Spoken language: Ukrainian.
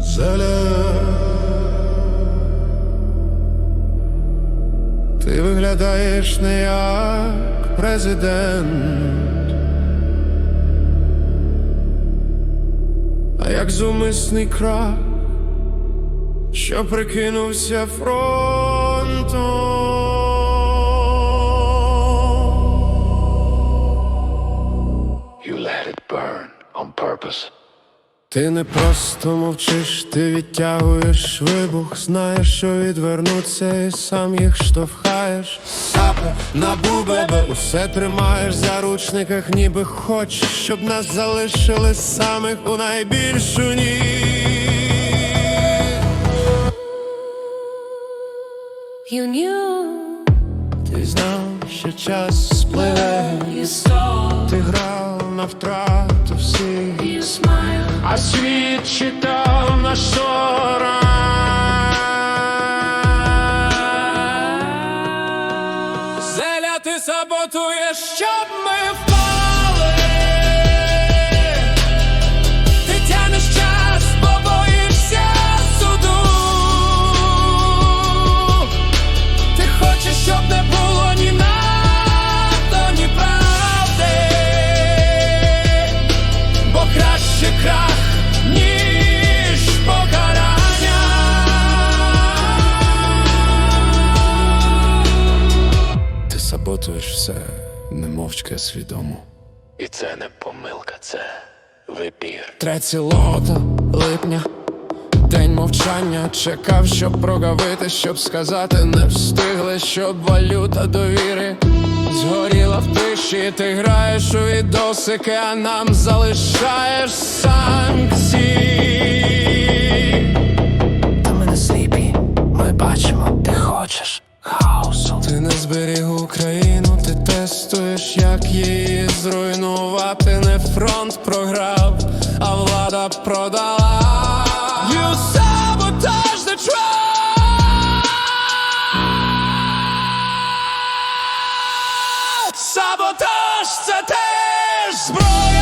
Зеля. Ти виглядаєш не як президент, а як зумисний крах, що прикинувся фронтом. You let it burn on purpose. Ти не просто мовчиш, ти відтягуєш вибух, знаєш, що відвернуться, і сам їх штовхаєш. Сапе на бубебе, усе тримаєш в заручниках, ніби хочеш, щоб нас залишили самих у найбільшу ніч. You knew, Ти знав, що час спливе, you saw, ти грав на втрату всіх. А світ читав на шорах. Зеля, ти саботуєш, щоб ми впали. Саботуєш все, не мовчки, свідомо. І це не помилка, це вибір. Третє лото липня, день мовчання. Чекав, щоб прогавити, щоб сказати, не встигли, щоб валюта довіри згоріла в тиші. Ти граєш у відосики, а нам залишаєш санкції. Її зруйнувати. Не фронт програв, а влада продала. You sabotage the! Саботаж це теж зброя!